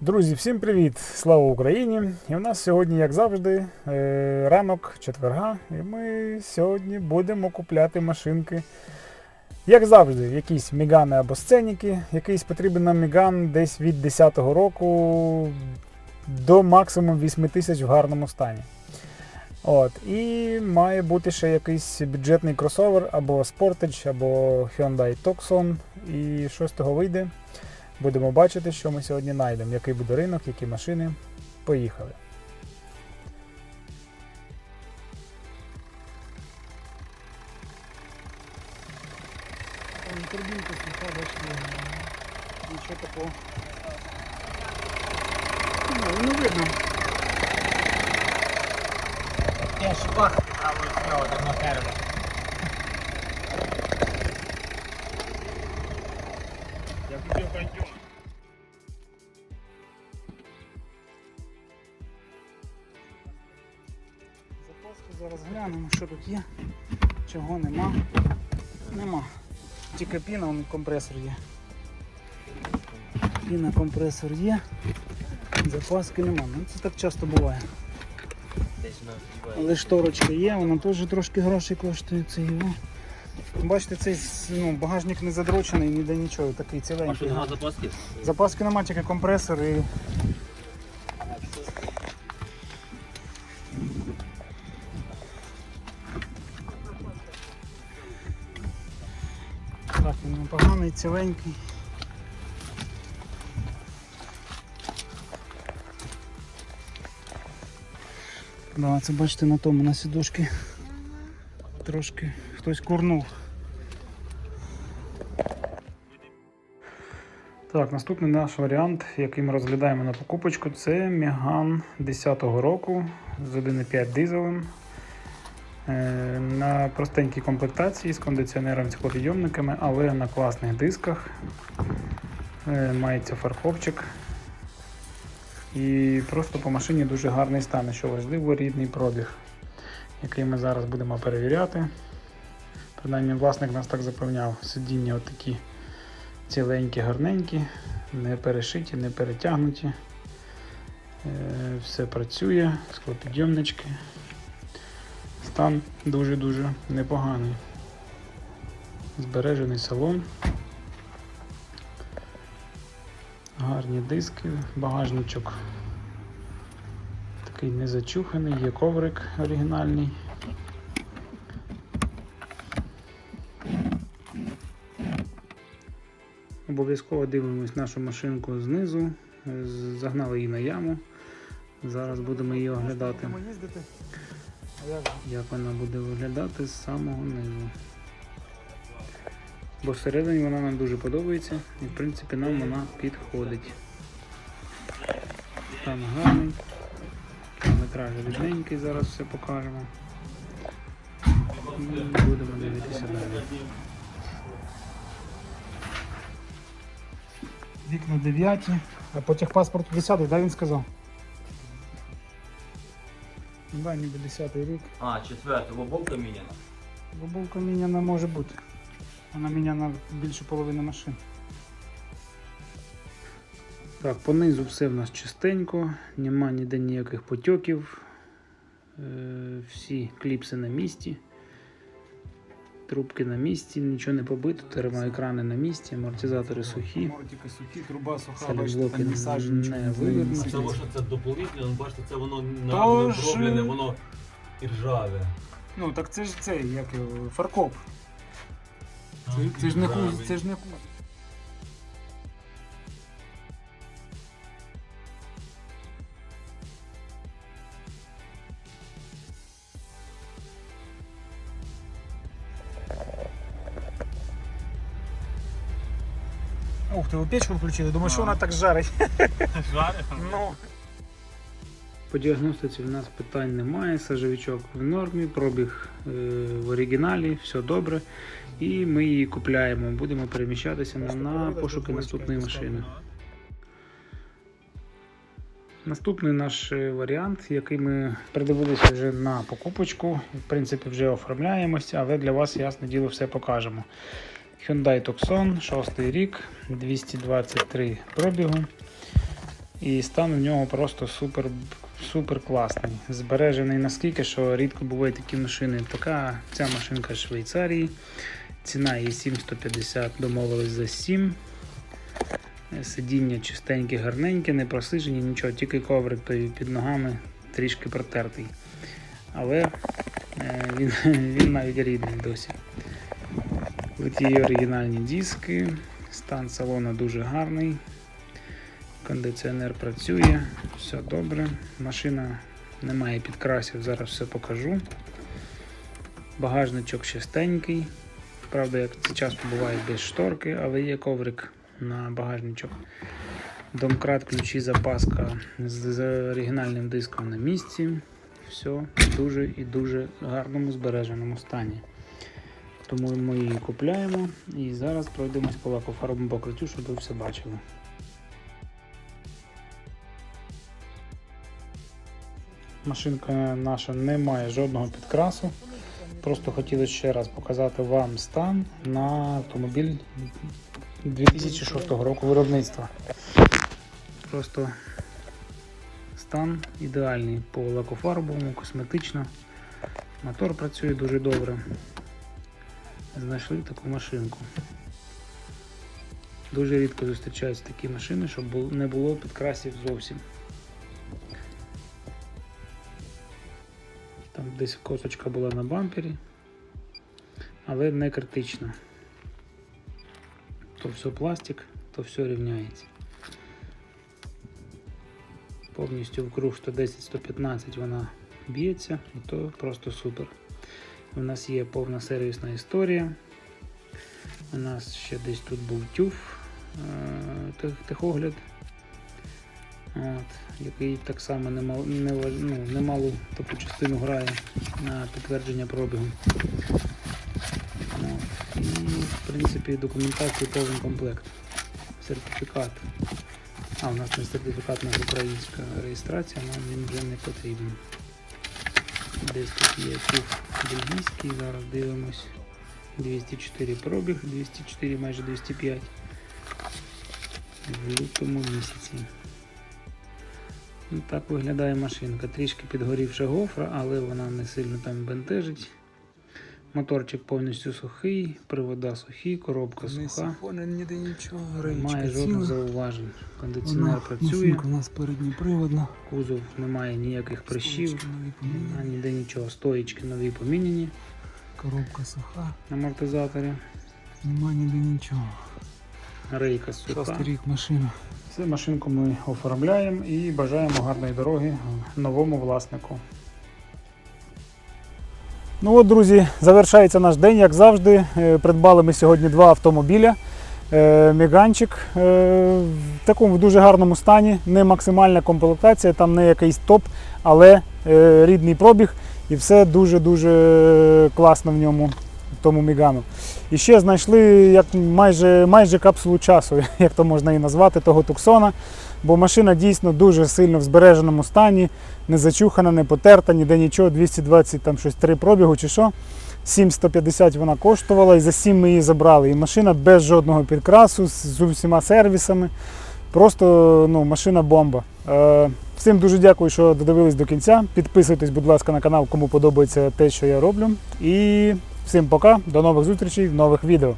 Друзі, всім привіт! Слава Україні! І у нас сьогодні, як завжди, е, ранок четверга, і ми сьогодні будемо купляти машинки. Як завжди, якісь мігани або сценіки. Якийсь потрібен нам міган десь від 10-го року до максимум 8 тисяч в гарному стані. От. І має бути ще якийсь бюджетний кросовер або Sportage, або Hyundai Tucson. І що з того вийде? Будемо бачити, що ми сьогодні знайдемо, який буде ринок, які машини. Поїхали. Турбінка слегка бачите, нічого такого. Ну, не видно. Я шпах, а ви знову там натерли. Я пойдем. Запаску зараз глянемо, що тут є, чого нема. Нема. Тільки піна, он компресор є. Піна компресор є. Запаски нема. Ну це так часто буває. Але шторочка є, вона теж трошки грошей коштує. Це його. Бачите, цей ну, багажник не задрочений, ніде нічого, такий А що ціленький. запаски? Запаски нема, тільки компресор і. Так, він непоганий, ціленький. Да, це бачите на тому на сідушки трошки хтось курнув. Так, наступний наш варіант, який ми розглядаємо на покупочку, це Меган 10-го року з 1,5 дизелем. Е, На простенькій комплектації з кондиціонером склопідйомниками, але на класних дисках. Е, Мається фаркопчик. І просто по машині дуже гарний стан, що важливо, рідний пробіг, який ми зараз будемо перевіряти. Принаймні власник нас так запевняв, сидіння отакі ціленькі, гарненькі, не перешиті, не перетягнуті. Е, Все працює, склопідйомнички. Стан дуже-дуже непоганий. Збережений салон. Гарні диски, багажничок. Такий не зачуханий, є коврик оригінальний. Обов'язково дивимось нашу машинку знизу, загнали її на яму. Зараз будемо її оглядати, як вона буде виглядати з самого низу. Бо всередині вона нам дуже подобається і в принципі нам вона підходить. Стан гарний, метраж рідненький, зараз все покажемо. І будемо дивитися далі. Вікна 9, а по техпаспорту 10, да, він сказав? Да, ніби 10 рік. А, четверте, бобовка міняна. Бабулка міняна може бути. Вона міняна більше половини машин. Так, понизу все в нас чистенько, нема ніде ніяких потьоків. Е, всі кліпси на місці. Трубки на місці, нічого не побито, термоекрани на місці, амортизатори сухі. Амортика сухі, труба суха, там не вивернуті. Це що це дополнительно, бачите, це воно Та не ж- оброблене, воно і ржаве. Ну, так це ж цей, як фаркоп. Це, це ж не це ж не хуй. Ух, ти ви печку включили, думаю, що вона так жарить. Жаре? Ну. По діагностиці в нас питань немає, сажовичок в нормі, пробіг е, в оригіналі, все добре. І ми її купляємо, будемо переміщатися на, на пошуки наступної машини. Наступний наш е, варіант, який ми придивилися вже на покупочку, в принципі, вже оформляємося, але для вас, ясне діло, все покажемо. Hyundai Tucson, 6 рік, 223 пробігу. І стан у нього просто супер, супер класний. Збережений наскільки, що рідко бувають такі машини. Така ця машинка з Швейцарії. Ціна її 7150, домовились за 7. Е, Сидіння чистеньке, гарненьке, не просижені, нічого, тільки коврик під ногами трішки протертий. Але е, він, він навіть рідний досі. Литі оригінальні диски, стан салону дуже гарний. Кондиціонер працює, все добре. Машина не має підкрасів, зараз все покажу. Багажничок чистенький. Правда, як це часто буває без шторки, але є коврик на багажничок. Домкрат, ключі, запаска з, оригінальним диском на місці. Все дуже і дуже гарному збереженому стані. Тому ми її купляємо і зараз пройдемось по лакофарбовому покриттю, щоб ви все бачили. Машинка наша не має жодного підкрасу. Просто хотіли ще раз показати вам стан на автомобіль 2006 року виробництва. Просто стан ідеальний по лакофарбовому, косметично. Мотор працює дуже добре. Знайшли таку машинку. Дуже рідко зустрічаються такі машини, щоб не було підкрасів зовсім. Там десь косочка була на бампері, але не критична. То все пластик, то все рівняється. Повністю в круг 110-115 вона б'ється, і то просто супер. У нас є повна сервісна історія. У нас ще десь тут був тюф е, техогляд, от, який так само немал, ну, немалу таку частину грає на підтвердження пробігу. От, і в принципі документації повний комплект. Сертифікат. А, у нас не сертифікат, у українська реєстрація, нам він вже не потрібен. Десь тут є тюф бельгійський, зараз дивимось. 204 пробіг, 204, майже 205 в лютому місяці. Ну, так виглядає машинка. Трішки підгорівша гофра, але вона не сильно там бентежить. Моторчик повністю сухий, привода сухі, коробка Не суха. сифони, ніде нічого, Немає жодних зауважень. Кондиціонер Вона, працює, у нас передньоприводна. кузов немає ніяких прищів, ніде нічого. Стоїчки нові поміняні Коробка суха, амортизаторі, нема ніде нічого. рейка суха. Шостий рік машина. Цю машинку ми оформляємо і бажаємо гарної дороги новому власнику. Ну от, друзі, завершається наш день, як завжди. Е, Придбали ми сьогодні два автомобіля. Е, Міганчик е, в такому дуже гарному стані, не максимальна комплектація, там не якийсь топ, але рідний пробіг і все дуже-дуже класно в ньому, тому Мігану. І ще знайшли як майже, майже капсулу часу, як то можна і назвати, того Туксона. Бо машина дійсно дуже сильно в збереженому стані, не зачухана, не потерта, ніде нічого, 220 там щось 3 пробігу чи що. 7150 вона коштувала і за 7 ми її забрали. І машина без жодного підкрасу, з усіма сервісами. Просто ну, машина бомба. Е, всім дуже дякую, що додивились до кінця. Підписуйтесь, будь ласка, на канал, кому подобається те, що я роблю. І всім пока, до нових зустрічей нових відео.